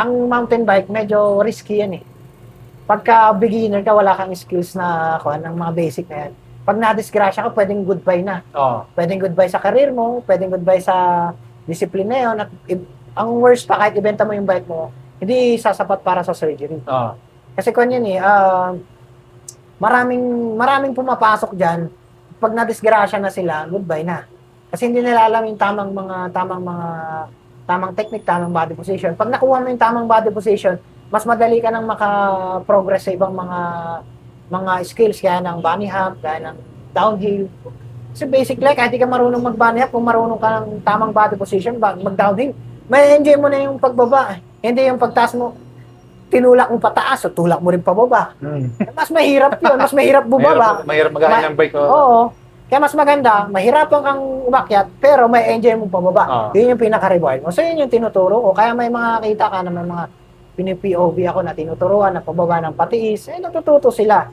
ang mountain bike, medyo risky yan eh. Pagka beginner ka, wala kang skills na kuha ng mga basic na yan. Pag na-disgrasya ka, pwedeng goodbye na. Oo. Pwedeng goodbye sa career mo, pwedeng goodbye sa discipline na yun. At i- ang worst pa, kahit ibenta mo yung bike mo, hindi sasapat para sa surgery. Oo. Kasi kung yan eh, ah, maraming, maraming pumapasok dyan, pag na-disgrasya na sila, goodbye na. Kasi hindi nila alam yung tamang mga, tamang mga, tamang technique, tamang body position. Pag nakuha mo yung tamang body position, mas madali ka nang maka-progress sa ibang mga, mga skills, kaya ng bunny hop, kaya ng downhill. Kasi basically, kahit di ka marunong mag-bunny hop, kung marunong ka ng tamang body position, mag-downhill, may enjoy mo na yung pagbaba. Hindi yung pagtaas mo, tinulak mo pataas, o tulak mo rin pababa. Mm. Mas mahirap yun, mas mahirap bumaba. Mahirap, mahirap magaling ng bike. Oo. Oo. Kaya mas maganda, mahirapan kang umakyat, pero may enjoy mo pababa. Oo. Yun yung pinaka-reward mo. So, yun yung tinuturo ko. Kaya may mga kita ka na may mga pini-POV ako na tinuturuan na pababa ng patiis, eh natututo sila.